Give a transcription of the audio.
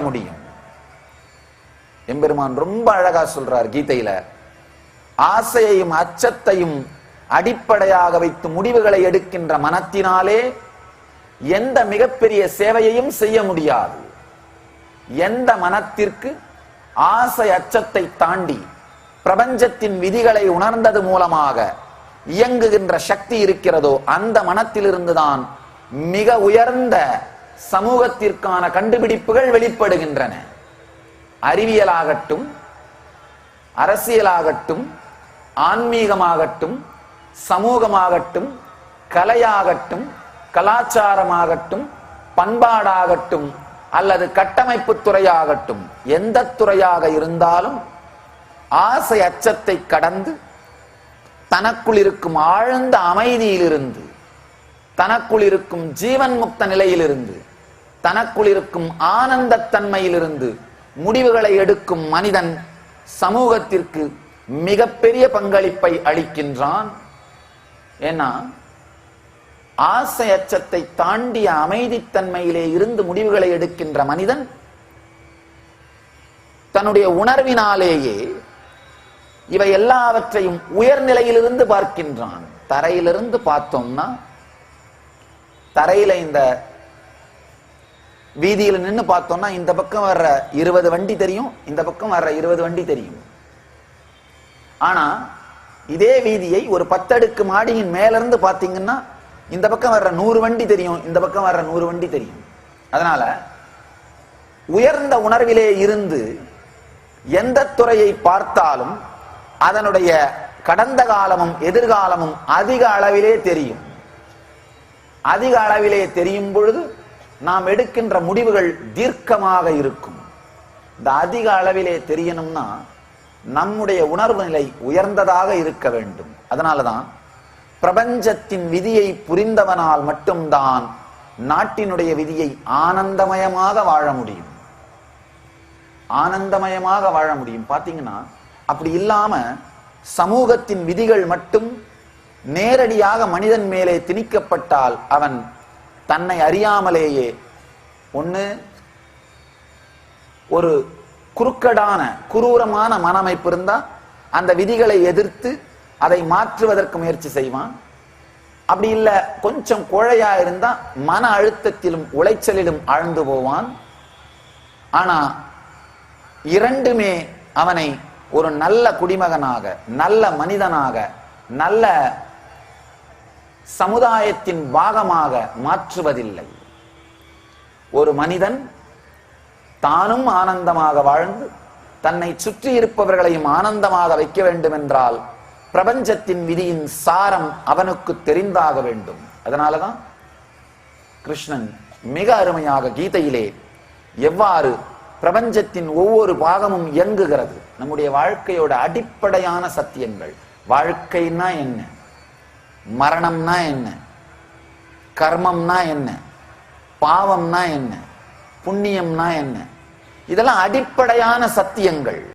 முடியும். எம்பெருமான் ரொம்ப அழகா சொல்றார் கீதையில. ஆசையையும் அச்சத்தையும் அடிப்படையாக வைத்து முடிவுகளை எடுக்கின்ற மனத்தினாலே எந்த மிகப்பெரிய சேவையையும் செய்ய முடியாது. எந்த மனத்திற்கு ஆசை அச்சத்தை தாண்டி பிரபஞ்சத்தின் விதிகளை உணர்ந்தது மூலமாக இயங்குகின்ற சக்தி இருக்கிறதோ அந்த மனத்திலிருந்துதான் மிக உயர்ந்த சமூகத்திற்கான கண்டுபிடிப்புகள் வெளிப்படுகின்றன. அறிவியலாகட்டும் அரசியலாகட்டும் ஆன்மீகமாகட்டும் சமூகமாகட்டும் கலையாகட்டும் கலாச்சாரமாகட்டும் பண்பாடாகட்டும் அல்லது கட்டமைப்பு துறையாகட்டும் எந்த துறையாக இருந்தாலும் ஆசை அச்சத்தை கடந்து தனக்குள் இருக்கும் ஆழ்ந்த அமைதியிலிருந்து தனக்குள் இருக்கும் ஜீவன் முக்த நிலையிலிருந்து தனக்குள் இருக்கும் ஆனந்த தன்மையிலிருந்து முடிவுகளை எடுக்கும் மனிதன் சமூகத்திற்கு மிகப்பெரிய பங்களிப்பை அளிக்கின்றான். ஏன்னா ஆசை அச்சத்தை தாண்டிய அமைதித்தன்மையிலே இருந்து முடிவுகளை எடுக்கின்ற மனிதன் தன்னுடைய உணர்வினாலேயே இவை எல்லாவற்றையும் உயர்நிலையிலிருந்து பார்க்கின்றான். தரையிலிருந்து பார்த்தோம்னா தரையில இந்த வீதியில நின்று பார்த்தோம்னா இந்த பக்கம் வர்ற இருபது வண்டி தெரியும் இந்த பக்கம் வர்ற இருபது வண்டி தெரியும். ஆனா இதே வீதியை ஒரு பத்தடுக்கு மாடியின் மேல இருந்து பாத்தீங்கன்னா இந்த பக்கம் வர்ற நூறு வண்டி தெரியும் இந்த பக்கம் வர்ற நூறு வண்டி தெரியும். அதனால உயர்ந்த உணர்விலே இருந்து எந்த துறையை பார்த்தாலும் அதனுடைய கடந்த காலமும் எதிர்காலமும் அதிக அளவிலே தெரியும். அதிக அளவிலே தெரியும் பொழுது நாம் எடுக்கின்ற முடிவுகள் தீர்க்கமாக இருக்கும். இந்த அதிக அளவிலே தெரியணும்னா நம்முடைய உணர்வு நிலை உயர்ந்ததாக இருக்க வேண்டும். அதனாலதான் பிரபஞ்சத்தின் விதியை புரிந்தவனால் மட்டும்தான் நாட்டினுடைய விதியை ஆனந்தமயமாக வாழ முடியும். ஆனந்தமயமாக வாழ முடியும். பாத்தீங்கன்னா அப்படி இல்லாம சமூகத்தின் விதிகள் மட்டும் நேரடியாக மனிதன் மேலே திணிக்கப்பட்டால் அவன் தன்னை அறியாமலேயே ஒன்று ஒரு குறுக்கடான குரூரமான மனமைப்பு இருந்தா அந்த விதிகளை எதிர்த்து அதை மாற்றுவதற்கு முயற்சி செய்வான். அப்படி இல்லை கொஞ்சம் குழையா இருந்தா மன அழுத்தத்திலும் உளைச்சலிலும் ஆழ்ந்து போவான். ஆனா இரண்டுமே அவனை ஒரு நல்ல குடிமகனாக நல்ல மனிதனாக நல்ல சமுதாயத்தின் பாகமாக மாற்றுவதில்லை. ஒரு மனிதன் தானும் ஆனந்தமாக வாழ்ந்து தன்னை சுற்றி இருப்பவர்களையும் ஆனந்தமாக வைக்க வேண்டும் என்றால் பிரபஞ்சத்தின் விதியின் சாரம் அவனுக்கு தெரிந்தாக வேண்டும். அதனாலதான் கிருஷ்ணன் மிக அருமையாக கீதையிலே எவ்வாறு பிரபஞ்சத்தின் ஒவ்வொரு பாகமும் இயங்குகிறது நம்முடைய வாழ்க்கையோட அடிப்படையான சத்தியங்கள். வாழ்க்கைன்னா என்ன? மரணம்னா என்ன? கர்மம்னா என்ன? பாவம்னா என்ன? புண்ணியம்னா என்ன? இதெல்லாம் அடிப்படையான சத்தியங்கள்.